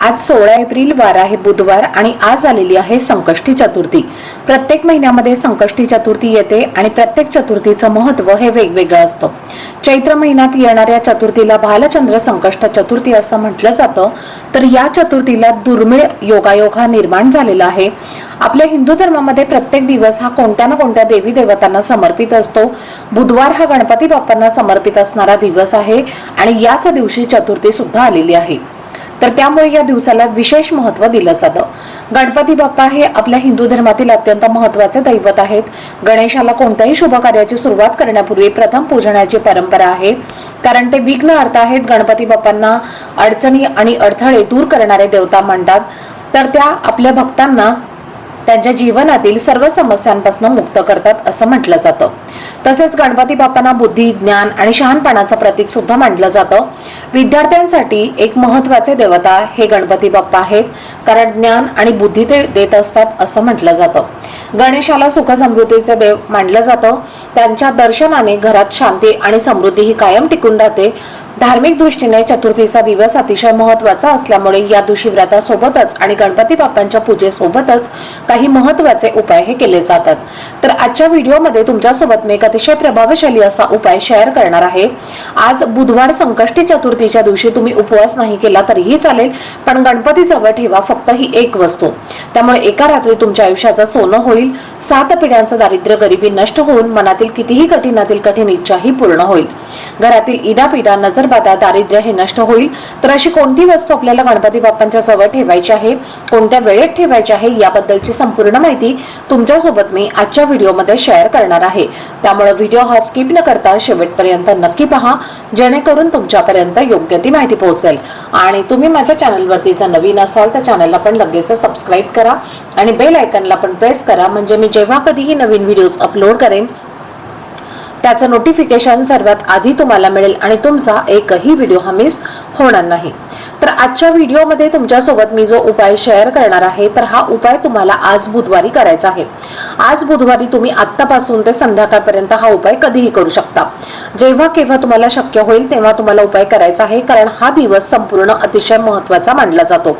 आज सोळा एप्रिल वार आहे बुधवार आणि आज आलेली आहे संकष्टी चतुर्थी. प्रत्येक महिन्यामध्ये संकष्टी चतुर्थी येते आणि प्रत्येक चतुर्थीचं महत्त्व हे वेगवेगळं असतं. चैत्र महिन्यात येणाऱ्या चतुर्थीला भालचंद्र संकष्ट चतुर्थी असं म्हटलं जातं. तर या चतुर्थीला दुर्मिळ योगायोग हा निर्माण झालेला आहे. आपल्या हिंदू धर्मामध्ये प्रत्येक दिवस हा कोणत्या ना कोणत्या देवी देवतांना समर्पित असतो. बुधवार हा गणपती बाप्पांना समर्पित असणारा दिवस आहे आणि याच दिवशी चतुर्थी सुद्धा आलेली आहे. तर त्यामुळे या दिवसाला विशेष महत्त्व दिलं जातं. गणपती बाप्पा हे आपल्या हिंदू धर्मातील अत्यंत महत्त्वाचे दैवत आहेत. गणेशाला कोणत्याही शुभ कार्याची सुरुवात करण्यापूर्वी प्रथम पूजण्याची परंपरा आहे. कारण ते विघ्न अर्थ आहेत गणपती बाप्पांना अडचणी आणि अडथळे दूर करणारे देवता म्हणतात तर त्या आपल्या भक्तांना त्यांच्या जीवनातील सर्व समस्यांपासून मुक्त करतात असं म्हटलं जातं. तसेच गणपती बाप्पांना बुद्धी ज्ञान आणि शहाणपणाचं प्रतीक सुद्धा मानलं जातं. विद्यार्थ्यांसाठी एक महत्त्वाचे देवता हे गणपती बाप्पा आहेत कारण ज्ञान आणि बुद्धी ते देत असतात असं म्हटलं जातं. गणेशाला सुख समृद्धीचे देव मानलं जातं. त्यांच्या दर्शनाने घरात शांती आणि समृद्धी ही कायम टिकून राहते. धार्मिक दृष्टीने चतुर्थीचा दिवस अतिशय महत्त्वाचा असल्यामुळे या दिवशी व्रतासोबतच आणि गणपती बाप्पांच्या पूजेसोबतच काही महत्त्वाचे उपाय हे केले जातात. तर आजच्या व्हिडिओमध्ये तुमच्यासोबत मी एक अतिशय प्रभावशाली असा उपाय शेअर करणार आहे. आज बुधवार संकष्टी चतुर्थीच्या दिवशी तुम्ही उपवास नाही केला तरीही चालेल पण गणपती जवळ ठेवा फक्त ही एक वस्तू. त्यामुळे एका रात्री तुमच्या आयुष्याचं सोनं होईल सात पिढ्यांचं दारिद्र्य गरिबी नष्ट होऊन मनातील कितीही कठीणातील कठीण इच्छाही पूर्ण होईल. घरातील इडापिडा नजरबाधा दारिद्र्य हे नष्ट होईल. तर अशी कोणती वस्तू आपल्याला गणपती बाप्पांच्या जवळ ठेवायची आहे? कोणत्या वेळेत ठेवायची आहे? याबद्दलची संपूर्ण माहिती तुमच्यासोबत मी आजच्या व्हिडिओमध्ये शेअर करणार आहे. त्यामुळे व्हिडिओ हा स्किप न करता शेवटपर्यंत नक्की पहा. जेणेकरून तुमच्यापर्यंत योग्य ती माहिती पोहोचेल. आणि तुम्ही माझ्या चॅनलवरती जर नवीन असाल तर चॅनलला पण लगेच सबस्क्राईब करा. आणि बेल आयकनला पण प्रेस करा. म्हणजे मी जेव्हा कधीही नवीन व्हिडिओज अपलोड करेन त्याचं नोटिफिकेशन सर्वात आधी तुम्हाला मिळेल आणि तुमचा एकही व्हिडिओ हा मिस होणार नाही. तर आजच्या व्हिडिओमध्ये तुमच्यासोबत मी जो उपाय शेअर करणार आहे तर हा उपाय तुम्हाला आज बुधवारी करायचा आहे. आज बुधवारी तुम्ही आत्तापासून ते संध्याकाळपर्यंत हा उपाय कधीही करू शकता. जेव्हा केव्हा तुम्हाला शक्य होईल तेव्हा तुम्हाला उपाय करायचा आहे कारण हा दिवस संपूर्ण अतिशय महत्त्वाचा मानला जातो.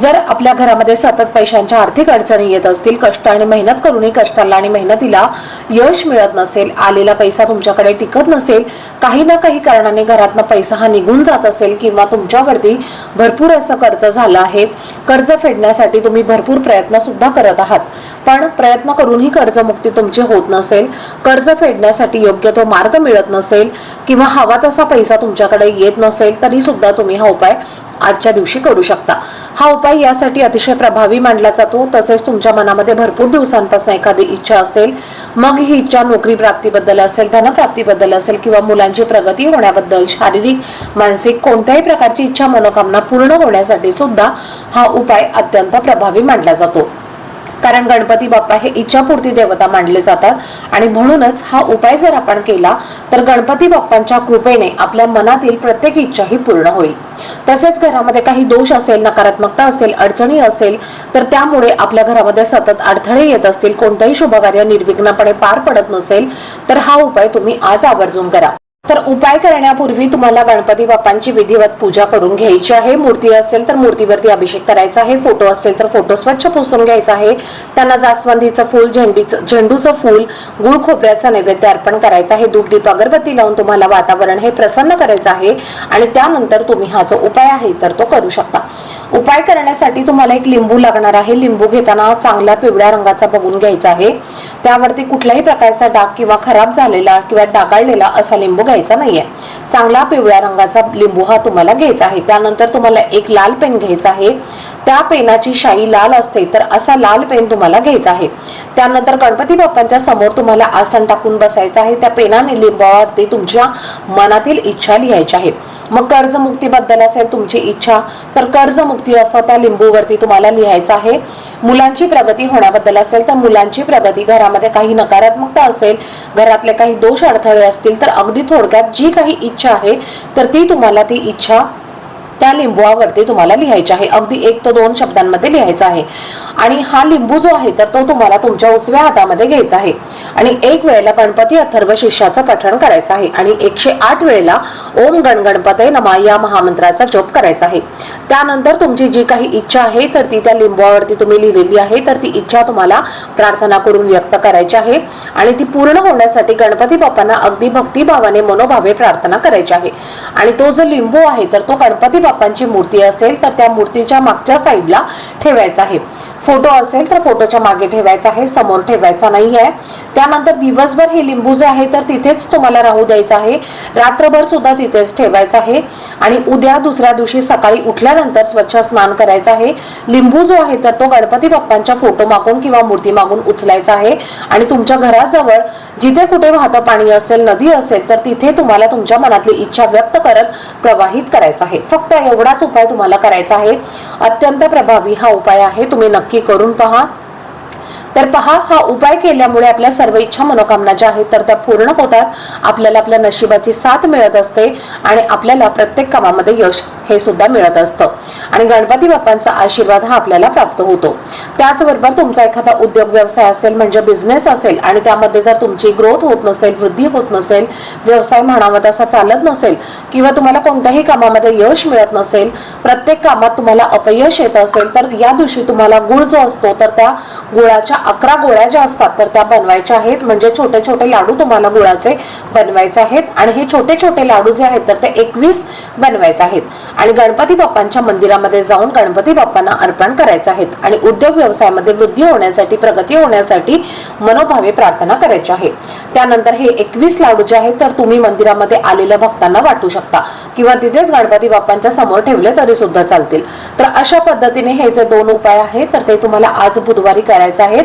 जर आपल्या घरामध्ये सतत पैशांच्या आर्थिक अडचणी येत असतील कष्ट आणि मेहनत करूनही कष्टाला आणि मेहनतीला यश मिळत नसेल आलेला पैसा तुमच्याकडे टिकत नसेल काही ना काही कारणाने घरातनं पैसा हा निघून जात असेल किंवा तुमच्यावरती भरपूर असं कर्ज झालं आहे कर्ज फेडण्यासाठी तुम्ही भरपूर प्रयत्न सुद्धा करत आहात. पण प्रयत्न करूनही कर्जमुक्ती तुमची होत नसेल कर्ज फेडण्यासाठी योग्य तो मार्ग मिळत नसेल किंवा हवा तसा पैसा तुमच्याकडे येत नसेल तरी सुद्धा तुम्ही हा उपाय आजच्या दिवशी करू शकता. हा उपाय यासाठी अतिशय प्रभावी मानला जातो. तसेच तुमच्या मनामध्ये भरपूर दिवसांपासून एखादी इच्छा असेल मग ही इच्छा नोकरी प्राप्तीबद्दल असेल धनप्राप्तीबद्दल असेल किंवा मुलांची प्रगती होण्याबद्दल शारीरिक मानसिक कोणत्याही प्रकारची इच्छा मनोकामना पूर्ण होण्यासाठी सुद्धा हा उपाय अत्यंत प्रभावी मानला जातो. कारण गणपती बाप्पा हे इच्छापूर्ती देवता मानले जातात. आणि म्हणूनच हा उपाय जर आपण केला तर गणपती बाप्पांच्या कृपेने आपल्या मनातील प्रत्येक इच्छा ही पूर्ण होईल. तसेच घरामध्ये काही दोष असेल नकारात्मकता असेल अडचणी असेल तर त्यामुळे आपल्या घरामध्ये सतत अडथळे येत असतील कोणतंही शुभकार्य निर्विघ्नपणे पार पडत नसेल तर हा उपाय तुम्ही आज आवर्जून करा. तर उपाय करण्यापूर्वी तुम्हाला गणपती बाप्पांची विधिवत पूजा करून घ्यायची आहे. मूर्ती असेल तर मूर्तीवरती अभिषेक करायचा आहे. फोटो असेल तर फोटो स्वच्छ पुसून घ्यायचा आहे. त्यांना जास्वंदीचं फूल झेंडीचं झेंडूचं फूल गुळ खोबऱ्याचं नैवेद्य अर्पण करायचं आहे. धूपदीप अगरबत्ती लावून तुम्हाला वातावरण हे प्रसन्न करायचं आहे. आणि त्यानंतर तुम्ही हा जो उपाय आहे तर तो करू शकता. उपाय करण्यासाठी तुम्हाला एक लिंबू लागणार आहे. लिंबू घेताना चांगल्या पिवळ्या रंगाचा बघून घ्यायचा आहे. त्यावरती कुठल्याही प्रकारचा डाग किंवा खराब झालेला किंवा डागाळलेला असा लिंबू घ्यायचा नाहीये. चांगला पिवळ्या रंगाचा लिंबू हा तुम्हाला घ्यायचा आहे. त्यानंतर तुम्हाला एक लाल पेन घ्यायचा आहे. त्या पेनाची शाई लाल असते तर असा लाल पेन तुम्हाला घ्यायचा आहे. त्यानंतर गणपती बाप्पांच्या समोर तुम्हाला आसन टाकून बसायचं आहे. त्या पेनाने लिंबावरती तुमच्या मनातील इच्छा लिहायची आहे. मग कर्जमुक्तीबद्दल असेल तुमची इच्छा तर कर्जमुक्ती असं त्या लिंबूवरती तुम्हाला लिहायचं आहे. मुलांची प्रगती होण्याबद्दल असेल तर मुलांची प्रगती घरामध्ये काही नकारात्मकता असेल घरातले काही दोष अडथळे असतील तर अगदी थोडक्यात जी काही इच्छा आहे तर ती तुम्हाला ती इच्छा त्या लिंबूवरती तुम्हाला लिहायचे आहे. अगदी एक तो दोन शब्दांमध्ये लिहायचा आहे. आणि हा लिंबू जो आहे तर तो तुम्हाला तुमच्या उजव्या हातामध्ये घ्यायचा आहे. आणि एक वेळेला गणपती अथर्व शिष्याचं पठण करायचं आहे. आणि एकशे आठ वेळेला ओम गणगणपते नमा या महामंत्राचा जप करायचा आहे. त्यानंतर तुमची जी काही इच्छा आहे तर ती त्या लिंबूवरती तुम्ही लिहिलेली आहे तर ती इच्छा तुम्हाला प्रार्थना करून व्यक्त करायची आहे. आणि ती पूर्ण होण्यासाठी गणपती बाप्पांना अगदी भक्तिभावाने मनोभावे प्रार्थना करायची आहे. आणि तो जो लिंबू आहे तर तो गणपती बाप्पांची मूर्ती असेल तर त्या मूर्तीच्या मागच्या साईडला ठेवायचा आहे. फोटो असेल तर फोटोच्या मागे ठेवायचा आहे समोर ठेवायचा नाही आहे त्यानंतर दिवसभर हे लिंबू जे आहे तर तिथेच तुम्हाला राहू द्यायचं आहे. रात्रभर सुद्धा तिथेच ठेवायचं आहे. आणि उद्या दुसऱ्या दिवशी सकाळी उठल्यानंतर स्वच्छ स्नान करायचं आहे. लिंबू जो आहे तर तो गणपती बाप्पांच्या फोटो मागून किंवा मूर्ती मागून उचलायचा आहे. आणि तुमच्या घराजवळ जिथे कुठे वाहतं पाणी असेल नदी असेल तर तिथे तुम्हाला तुमच्या मनातली इच्छा व्यक्त करत प्रवाहित करायचा आहे. फक्त एवढाच उपाय तुम्हाला करायचा आहे. अत्यंत प्रभावी हा उपाय आहे. तुम्ही नक्की करून पहा. तर पहा हा उपाय केल्यामुळे आपल्या सर्व इच्छा मनोकामना ज्या आहेत तर त्या पूर्ण होतात. आपल्याला आपल्या नशिबाची साथ मिळत असते आणि आपल्याला प्रत्येक कामामध्ये यश हे सुद्धा मिळत असतं. आणि गणपती बाप्पांचा आशीर्वाद हा आपल्याला प्राप्त होतो. त्याचबरोबर तुमचा एखादा उद्योग व्यवसाय असेल म्हणजे बिझनेस असेल आणि त्यामध्ये जर तुमची ग्रोथ होत नसेल वृद्धी होत नसेल व्यवसाय म्हणावा तसा चालत नसेल किंवा तुम्हाला कोणत्याही कामामध्ये यश मिळत नसेल प्रत्येक कामात तुम्हाला अपयश येत असेल तर या दिवशी तुम्हाला गुळ जो असतो तर त्या गुळाच्या अकरा गोळ्या ज्या असतात तर त्या बनवायच्या आहेत. म्हणजे छोटे छोटे लाडू तुम्हाला गुळाचे बनवायचे आहेत. आणि हे छोटे छोटे लाडू जे आहेत तर ते एकवीस बनवायचे आहेत. आणि गणपती बाप्पांच्या मंदिरामध्ये जाऊन गणपती बाप्पांना अर्पण करायचे आहेत. आणि उद्योग व्यवसायामध्ये वृद्धी होण्यासाठी प्रगती होण्यासाठी मनोभावे प्रार्थना करायची आहे. त्यानंतर हे एकवीस लाडू जे आहेत तर तुम्ही मंदिरामध्ये आलेल्या भक्तांना वाटू शकता. किंवा तिथेच गणपती बाप्पांच्या समोर ठेवले तरी सुद्धा चालतील. तर अशा पद्धतीने हे जे दोन उपाय आहेत तर ते तुम्हाला आज बुधवारी करायचे आहेत.